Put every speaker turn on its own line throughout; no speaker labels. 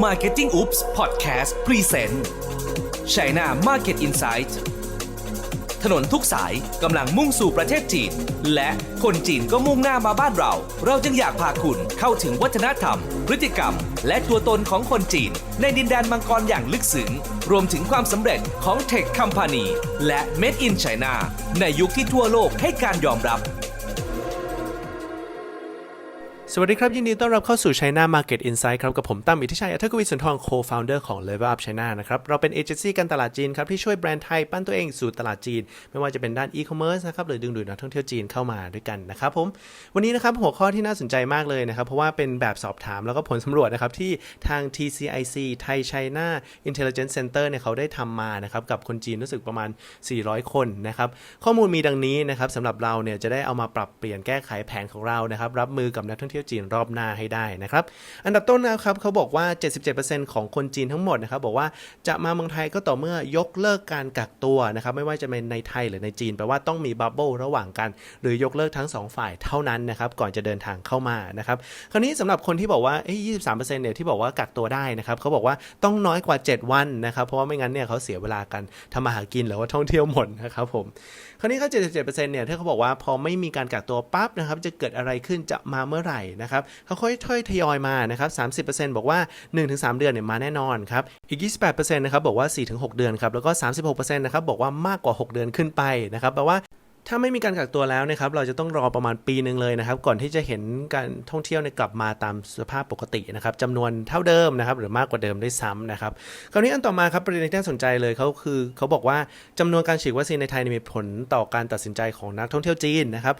Marketing Oops Podcast Present China Market Insight ถนนทุกสายกำลังมุ่งสู่ประเทศจีน และคนจีนก็มุ่งหน้ามาบ้านเรา เราจึงอยากพาคุณเข้าถึงวัฒนธรรม พฤติกรรม และตัวตนของคนจีน ในดินแดนมังกรอย่างลึกซึ้งรวมถึงความสำเร็จของ Tech Company และ Made in China ในยุคที่ทั่วโลกให้การยอมรับ
สวัสดีครับ ยินดีต้อนรับเข้าสู่ China Market Insight ครับ กับผมตั้มอิทธิชัยอัธกวีสุนทร Co-founder ของ Level Up China นะครับ เราเป็นเอเจนซี่การตลาดจีนครับ ที่ช่วยแบรนด์ไทยปั้นตัวเองสู่ตลาดจีน ไม่ว่าจะเป็นด้าน e-commerce นะครับ หรือดึงดูดนักท่องเที่ยวจีนเข้ามาด้วยกันนะครับผม วันนี้นะครับหัวข้อที่น่าสนใจมากเลยนะครับ เพราะว่าเป็นแบบสอบถามแล้วก็ผลสำรวจนะครับที่ทาง TCIC ไทย China Intelligence Center เนี่ยเขาได้ทำมานะครับกับคนจีนรู้สึกประมาณ 400 คนนะครับข้อมูลมีดังนี้นะครับสำหรับเราเนี่ยจะได้เอามาปรับเปลี่ยนแก้ไขแผนของเรานะครับรับมือกับนักท่องเที่ยวจีนรอบหน้าให้ได้นะครับอันดับต้นนะครับเขาบอกว่า 77%ของคนจีนทั้งหมดนะครับบอกว่าจะมาเมืองไทยก็ต่อเมื่อยกเลิกการกักตัวนะครับไม่ว่าจะเป็นในไทยหรือในจีนแปลว่าต้องมีบับเบิลระหว่างกัน หรือยกเลิกทั้งสองฝ่ายเท่านั้นนะครับก่อนจะเดินทางเข้ามานะครับคราวนี้สำหรับคนที่บอกว่าเอ้ย23%เนี่ยที่บอกว่ากักตัวได้นะครับเขาบอกว่าต้องน้อยกว่า 7 วันนะครับเพราะว่าไม่งั้นเนี่ยเขาเสียเวลากันทำมาหากินหรือว่าท่องเที่ยวหมดนะครับผมคราวนี้เขา77%เนี่ยที่เขาบอกว่าพอไม่มีการกักตัวปั๊บนะครับจะเกิดอะไรขึ้นจะมาเมื่อไหร่นะครับเขาค่อยๆทยอยมานะครับ 30%บอกว่า 1-3 เดือนเนี่ยมาแน่นอนครับอีก 28%นะครับบอกว่า 4-6 เดือนครับแล้วก็ 36%นะครับบอกว่ามากกว่า 6 เดือนขึ้นไปนะครับแปลว่า ถ้าไม่มีการกักตัวแล้วนะครับ เราจะต้องรอประมาณปีหนึ่งเลยนะครับ ก่อนที่จะเห็นการท่องเที่ยวในยกลับมาตามสภาพปกตินะครับจำนวนเท่าเดิมนะครับ หรือมากกว่าเดิมด้วยซ้ำนะครับ คราวนี้อันต่อมาครับประเด็นที่น่าสนใจเลยเขาคือเขาบอกว่าจำนวนการฉีดวัคซีนในไทยมีผลต่อการตัดสินใจของนักท่องเที่ยวจีนนะครับ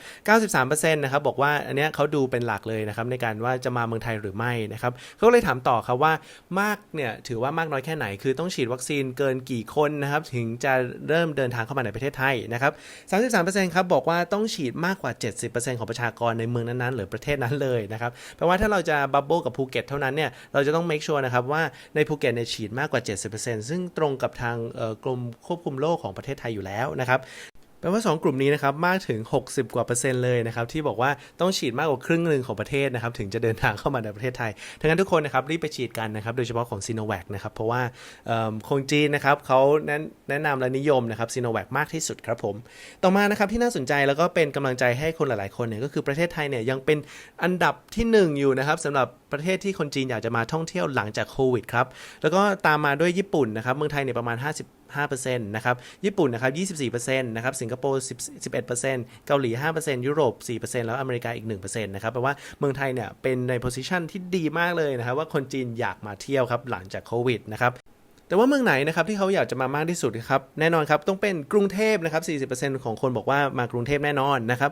93%นะครับบอกว่าอันเนี้ยเขาดูเป็นหลักเลยนะครับในการว่าจะมาเมืองไทยหรือไม่นะครับเขาเลยถามต่อครับว่ามากเนี่ยถือว่ามากน้อยแค่ไหน คือต้องฉีดวัคซีนเกินกี่คนนะครับถึงจะเริ่มเดินทางเข้ามาในประเทศไทยนะครับ 33%ครับบอกว่าต้องฉีดมากกว่า 70%ของประชากรในเมืองนั้นๆ หรือประเทศนั้นเลยนะครับแปลว่าถ้าเราจะบับเบิลกับภูเก็ตเท่านั้นเนี่ยเราจะต้อง make sure นะครับว่าในภูเก็ตเนี่ยฉีดมากกว่า 70%ซึ่งตรงกับทางเอ่อกรมควบคุมโรคของประเทศไทยอยู่แล้วนะครับ แปลว่า 2 กลุ่มนี้นะครับมากถึง 60 กว่าเปอร์เซ็นต์เลยนะครับที่บอกว่าต้องฉีดมากกว่าครึ่งหนึ่งของประเทศนะครับถึงจะเดินทางเข้ามาในประเทศไทยทั้งนั้นทุกคนนะครับรีบไปฉีดกันนะครับโดยเฉพาะของซีโนแวคนะครับเพราะว่าคนจีนนะครับเขาแนะแนะนำและนิยมนะครับซีโนแวคมากที่สุดครับผม ต่อมานะครับที่น่าสนใจแล้วก็เป็นกำลังใจให้คนหลาย ๆ คนเนี่ยก็คือประเทศไทยเนี่ยยังเป็นอันดับทีหนึ่1 อยู่นะครับสำหรับประเทศที่คนจีนอยากจะมาท่องเที่ยวหลังจากโควิดครับแล้วก็ตามมาด้วยญี่ปุ่นนะครับเมืองไทยเนี่ยประมาณ 50 5%นะครับ ญี่ปุ่นนะครับ 24%นะครับ สิงคโปร์10 11%เกาหลี 5%ยุโรป 4%แล้วอเมริกาอีก 1%นะครับแปลว่าเมืองไทยเนี่ยเป็นในโพสิชันที่ดีมากเลยนะครับว่าคนจีนอยากมาเที่ยวครับหลังจากโควิดนะครับ แต่ว่าเมืองไหนนะครับที่เขาอยากจะมามากที่สุดครับแน่นอนครับต้องเป็นกรุงเทพนะครับ 40%ของคนบอกว่ามากรุงเทพแน่นอนนะครับ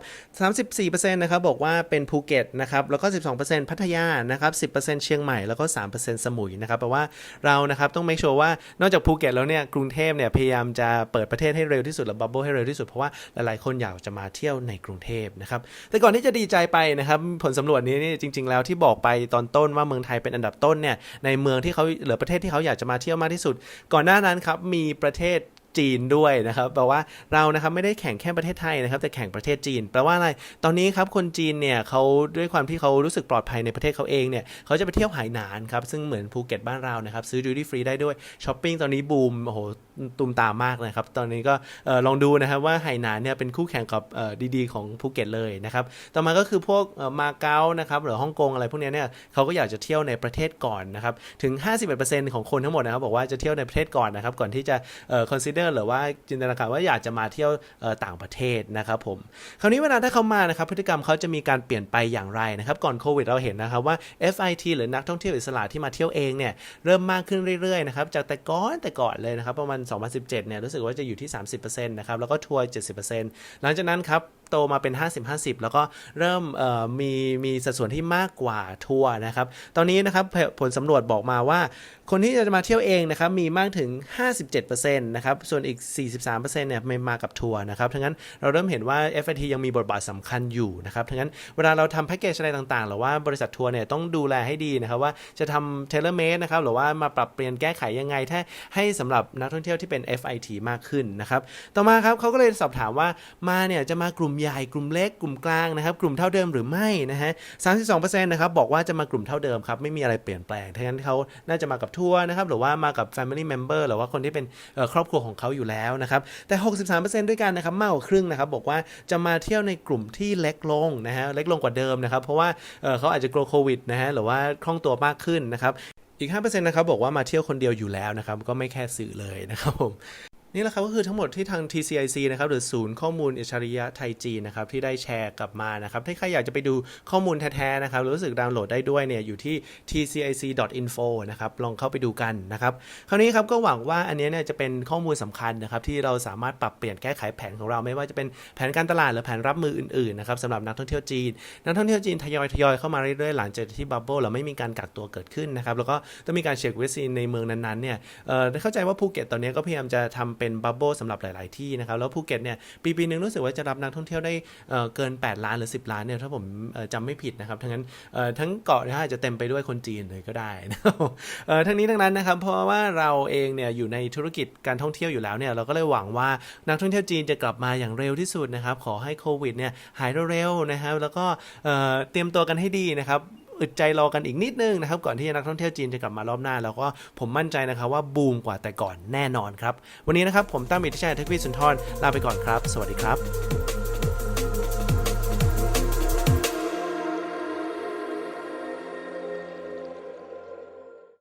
34%นะครับบอกว่าเป็นภูเก็ตนะครับแล้วก็ 12%พัทยานะครับ 10%เชียงใหม่แล้วก็ 3%สมุยนะครับแปลว่าเรานะครับต้อง make sure ว่านอกจากภูเก็ตแล้วเนี่ยกรุงเทพเนี่ยพยายามจะเปิดประเทศให้เร็วที่สุดและบับเบิ้ลให้เร็วที่สุดเพราะว่าหลายๆคนอยากจะมาเที่ยวในกรุงเทพนะครับแต่ก่อนที่จะดีใจไปนะครับผลสำรวจนี้นี่จริง ๆ แล้วที่บอกไปตอนต้นว่าเมืองไทยเป็นอันดับต้นเนี่ยในเมืองที่เขาหรือประเทศที่เขาอยากจะมาเที่ยวมากที่สุด ก่อนหน้านั้นครับมีประเทศ จีนด้วยนะครับแปลว่าเรานะครับไม่ได้แข่งแค่ประเทศไทยนะครับแต่แข่งประเทศจีน แปลว่าอะไร ตอนนี้ครับคนจีนเนี่ยเขาด้วยความที่เขารู้สึกปลอดภัยในประเทศเขาเองเนี่ยเขาจะไปเที่ยวไหหนานครับซึ่งเหมือนภูเก็ตบ้านเรานะครับซื้อดิวตี้ฟรีได้ด้วยช้อปปิ้งตอนนี้บูมโอ้โหตุมตามมากนะครับ ตอนนี้ก็ลองดูนะครับว่าไหหนานเนี่ยเป็นคู่แข่งกับดีๆ ของภูเก็ตเลยนะครับ ต่อมาก็คือพวกมาเก๊านะครับหรือฮ่องกงอะไรพวกนี้เนี่ยเขาก็อยากจะเที่ยวในประเทศก่อนนะครับถึง 51%ของคนทั้งหมดนะครับบอกว่าจะเที่ยวในประเทศก่อนนะครับก่อนที่จะเอ่อ consider หรือว่าจินตนาการว่าอยากจะมาเที่ยวต่างประเทศนะครับผมคราวนี้เวลาถ้าเขามานะครับพฤติกรรมเขาจะมีการเปลี่ยนไปอย่างไรนะครับก่อนโควิดเราเห็นนะครับว่า FIT หรือนักท่องเที่ยวอิสระที่มาเที่ยวเองเนี่ยเริ่มมากขึ้นเรื่อยๆนะครับจากแต่ก่อนแต่ก่อนเลยนะครับประมาณ 2017เนี่ยรู้สึกว่าจะอยู่ที่ 30%นะครับแล้วก็ทัวร์70%หลังจากนั้นครับ โตมาเป็น 50-50 แล้วก็เริ่มมีมีสัดส่วนที่มากกว่าทัวร์นะครับ ตอนนี้นะครับผผลสำรวจบอกมาว่า คนที่จะมาเที่ยวเองนะครับมีมากถึง 57%นะครับ ส่วนอีก 43%เนี่ยไม่มากับทัวร์นะครับทั้งนั้นเราเริ่มเห็นว่า FIT ยังมีบทบาทสำคัญอยู่นะครับทั้งนั้นเวลาเราทำแพ็กเกจอะไรต่างๆ หรือว่าบริษัททัวร์เนี่ยต้องดูแลให้ดีนะครับว่าจะทำเทเลเมดนะครับหรือว่ามาปรับเปลี่ยนแก้ไขยังไงถ้าให้สำหรับนักท่องเที่ยวที่เป็น FIT มากขึ้นนะครับ ต่อมาครับเขาก็เลยสอบถามว่ามาเนี่ยจะมากลุ่มใหญ่กลุ่มเล็กกลุ่มกลางนะครับกลุ่มเท่าเดิมหรือไม่นะฮะ32%นะครับบอกว่าจะมากลุ่มเท่าเดิมครับไม่มีอะไรเปลี่ยนแปลงทั้งนั้นเขาน่าจะมากับทัวร์นะครับหรือว่ามากับ Family Member หรือว่าคนที่เป็นครอบครัวของเขาอยู่แล้วนะครับแต่ 63%ด้วยกันนะครับมากกว่าครึ่งนะครับบอกว่าจะมาเที่ยวในกลุ่มที่เล็กลงนะฮะเล็กลงกว่าเดิมนะครับเพราะว่าเอ่อเขาอาจจะกลัวโควิดนะฮะหรือว่าคล่องตัวมากขึ้นนะครับอีก 5%นะครับบอกว่ามาเที่ยวคนเดียวอยู่แล้วนะครับก็ไม่แค่สื่อเลยนะครับผม นี่แหละครับก็คือทั้งหมดที่ทาง TCIC นะครับหรือศูนย์ข้อมูลอัจฉริยะไทยจีนนะครับที่ได้แชร์กลับมานะครับถ้าใครอยากจะไปดูข้อมูลแท้ๆนะครับหรือรู้สึกดาวน์โหลดได้ด้วยเนี่ยอยู่ที่ tcic.info นะครับลองเข้าไปดูกันนะครับคราวนี้ครับก็หวังว่าอันนี้เนี่ยจะเป็นข้อมูลสำคัญนะครับที่เราสามารถปรับเปลี่ยนแก้ไขแผนของเราไม่ว่าจะเป็นแผนการตลาดหรือแผนรับมืออื่นๆนะครับสำหรับนักท่องเที่ยวจีน นักท่องเที่ยวจีนทยอยทยอยเข้ามาเรื่อยๆหลังจากที่บับเบิ้ลเราไม่มีการกักตัวเกิดขึ้นนะครับแล้วก็ต้องมีการเช็ควัคซีนในเมืองนั้นๆเนี่ยเอ่อเข้าใจว่าภูเก็ตตอนนี้ก็พยายามจะทำเป็นบับเบิ้ลสำหรับหลาย ๆ ที่นะครับ แล้วภูเก็ตเนี่ยปีปีหนึ่งรู้สึกว่าจะรับนักท่องเที่ยวได้เเกิน 8 ล้านหรือ 10 ล้านเนี่ยถ้าผมจำไม่ผิดนะครับทั้งนั้นทั้งเกาะนยอาจจะเต็มไปด้วยคนจีนเลยก็ได้นะครับทั้งนี้ทั้งนั้นนะครับเพราะว่าเราเองเนี่ยอยู่ในธุรกิจการท่องเที่ยวอยู่แล้วเนี่ยเราก็เลยหวังว่านักท่องเที่ยวจีนจะกลับมาอย่างเร็วที่สุดนะครับขอให้โควิดเนี่ยหายเร็วๆนะครับแล้วก็เเตรียมตัวกันให้ดีนะครับ อึดใจรอกันอีกนิดนึงนะครับก่อนที่นักท่องเที่ยวจีนจะกลับมารอบหน้า แล้วก็ผมมั่นใจนะครับว่าบูมกว่าแต่ก่อนแน่นอนครับ วันนี้นะครับผมตั้มอิทธิชัยเทควิสุนทรลาไปก่อนครับ สวัสดีครับ